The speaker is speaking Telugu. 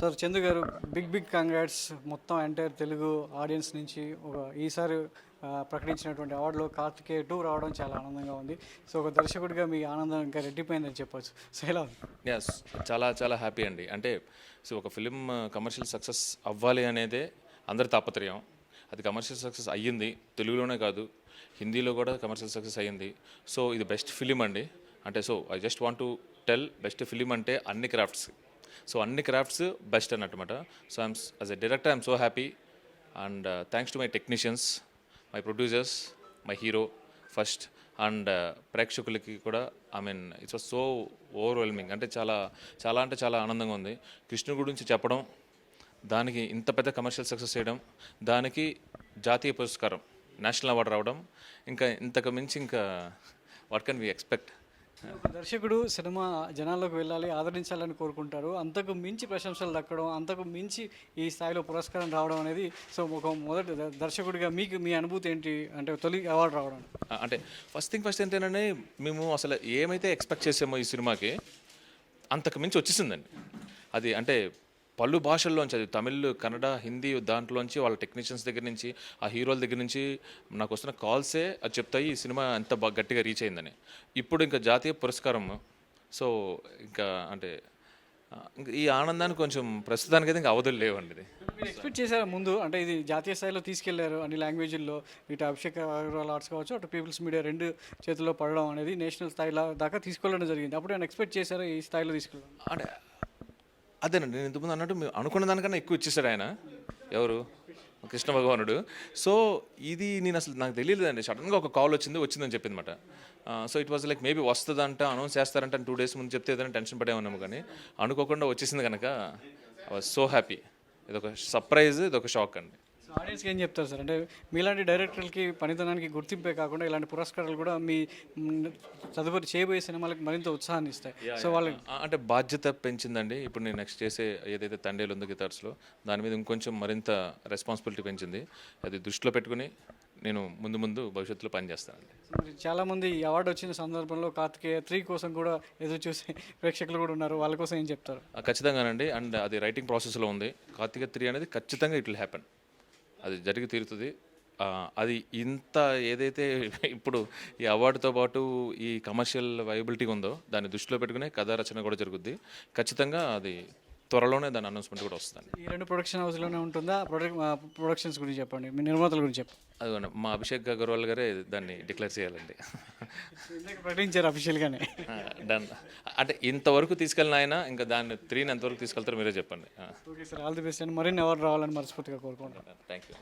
సార్ చందు గారు బిగ్ బిగ్ కంగ్రాట్స్ మొత్తం ఎంటైర్ తెలుగు ఆడియన్స్ నుంచి ఒక ఈసారి ప్రకటించినటువంటి అవార్డులో కార్తికేయ టూ రావడం చాలా ఆనందంగా ఉంది. సో ఒక దర్శకుడిగా మీ ఆనందం ఇంకా రెట్టిపోయిందని చెప్పొచ్చు. సో ఎలా ఎస్ చాలా చాలా హ్యాపీ అండి. అంటే సో ఒక ఫిలిం కమర్షియల్ సక్సెస్ అవ్వాలి అనేదే అందరి తాపత్రయం. అది కమర్షియల్ సక్సెస్ అయ్యింది. తెలుగులోనే కాదు హిందీలో కూడా కమర్షియల్ సక్సెస్ అయ్యింది. సో ఇది బెస్ట్ ఫిలిం అండి. అంటే so I just want to tell best film అంటే అన్ని క్రాఫ్ట్స్ సో అన్ని క్రాఫ్ట్స్ బెస్ట్ అన్నమాట so I'm as a director I'm so happy and thanks to my technicians my producers my hero first and ప్రేక్షకులకి కూడా I mean it's was so overwhelming అంటే చాలా చాలా అంటే చాలా ఆనందంగా ఉంది. కృష్ణుడి గురించి చెప్పడం దానికి ఇంత పెద్ద కమర్షియల్ సక్సెస్ చేయడం దానికి జాతీయ పురస్కారం నేషనల్ అవార్డు రావడం ఇంకా ఇంతకు మించి ఇంకా వాట్ కెన్ వి ఎక్స్పెక్ట్ ఒక దర్శకుడు సినిమా జనాల్లోకి వెళ్ళాలి ఆదరించాలని కోరుకుంటారు. అంతకు మించి ప్రశంసలు దక్కడం అంతకు మించి ఈ స్థాయిలో పురస్కారం రావడం అనేది సో ఒక మొదటి ద- దర్శకుడిగా మీకు మీ అనుభూతి ఏంటి? అంటే తొలి అవార్డు రావడం. అంటే ఫస్ట్ థింగ్ ఫస్ట్ ఏంటంటే మేము అసలు ఏమైతే ఎక్స్పెక్ట్ చేసామో ఈ సినిమాకి అంతకు మించి వచ్చేసిందండి. అది అంటే పలు భాషల్లోంచి అది తమిళ్ కన్నడ హిందీ దాంట్లోంచి వాళ్ళ టెక్నీషియన్స్ దగ్గర నుంచి ఆ హీరోల దగ్గర నుంచి నాకు వస్తున్న కాల్సే అది చెప్తాయి ఈ సినిమా ఎంత బాగా గట్టిగా రీచ్ అయిందని. ఇప్పుడు ఇంకా జాతీయ పురస్కారం సో ఇంకా అంటే ఈ ఆనందాన్ని కొంచెం ప్రస్తుతానికైతే ఇంకా అవధులు లేవండి ఇది. ఎక్స్పెక్ట్ చేశారా ముందు? అంటే ఇది జాతీయ స్థాయిలో తీసుకెళ్ళారు అన్ని లాంగ్వేజ్ల్లో ఇటు అభిషేక్ అగర్వాల్ ఆర్ట్స్ కావచ్చు అటు పీపుల్స్ మీడియా రెండు చేతుల్లో పడడం అనేది నేషనల్ స్థాయిలో దాకా తీసుకెళ్ళడం జరిగింది. అప్పుడు నేను ఎక్స్పెక్ట్ చేశారా ఈ స్థాయిలో తీసుకెళ్ళడం? అంటే అదేనండి నేను ఇంతకుముందు అన్నట్టు మేము అనుకున్న దానికన్నా ఎక్కువ ఇచ్చేసాడు ఆయన. ఎవరు? కృష్ణ భగవానుడు. సో ఇది నేను అసలు నాకు తెలియలేదండి. సడన్గా ఒక కాల్ వచ్చింది వచ్చిందని చెప్పింది అనమాట so it was like maybe వస్తుందంట అనౌన్స్ చేస్తారంట టూ డేస్ ముందు చెప్తే ఏదైనా టెన్షన్ పడేమన్నాము కానీ అనుకోకుండా వచ్చేసింది కనుక ఐ వాజ్ సో హ్యాపీ ఇదొక సర్ప్రైజ్ ఇదొక షాక్ అండి. ఆడియన్స్కి ఏం చెప్తారు సార్? అంటే మీలాంటి డైరెక్టర్లకి పనితనానికి గుర్తింపే కాకుండా ఇలాంటి పురస్కారాలు కూడా మీ తదుపరి చేయబోయే సినిమాలకు మరింత ఉత్సాహాన్ని ఇస్తాయి సో వాళ్ళకి ఆ, అంటే బాధ్యత పెంచిందండి. ఇప్పుడు నేను నెక్స్ట్ చేసే ఏదైతే తండేలు ఉందో గిటార్స్లో దాని మీద ఇంకొంచెం మరింత రెస్పాన్సిబిలిటీ పెంచింది. అది దృష్టిలో పెట్టుకుని నేను ముందు ముందు భవిష్యత్తులో పనిచేస్తానండి మరి చాలామంది ఈ అవార్డు వచ్చిన సందర్భంలో కార్తికేయ త్రీ కోసం కూడా ఎదురు చూసే ప్రేక్షకులు కూడా ఉన్నారు. వాళ్ళ కోసం ఏం చెప్తారు? ఖచ్చితంగానండి. అండ్ అది రైటింగ్ ప్రాసెస్లో ఉంది. కార్తీక త్రీ అనేది ఖచ్చితంగా ఇట్ విల్ హ్యాపెన్ అది జరిగి తీరుతుంది. అది ఇంత ఏదైతే ఇప్పుడు ఈ అవార్డుతో పాటు ఈ కమర్షియల్ వైబిలిటీ ఉందో దాన్ని దృష్టిలో పెట్టుకునే కథా రచన కూడా జరుగుద్ది. ఖచ్చితంగా అది త్వరలోనే దాని అనౌన్స్మెంట్ కూడా వస్తుంది. ఈ రెండు ప్రొడక్షన్ హౌస్లోనే ఉంటుందా? ప్రొడక్ట్ ప్రొడక్షన్స్ గురించి చెప్పండి. మీ నిర్మాతల గురించి చెప్పండి. అది మా అభిషేక్ అగర్వాల్ గారే దాన్ని డిక్లేర్ చేయాలండి. ప్రకటించారు అఫీషియల్గానే డన్ అంటే ఇంతవరకు తీసుకెళ్ళిన ఆయన ఇంకా దాన్ని త్రీని ఎంతవరకు తీసుకెళ్తారో మీరే చెప్పండి. Okay sir all the best and మరిన్ని అవార్డు రావాలని మనస్ఫూర్తిగా కోరుకుంటాను థ్యాంక్ యూ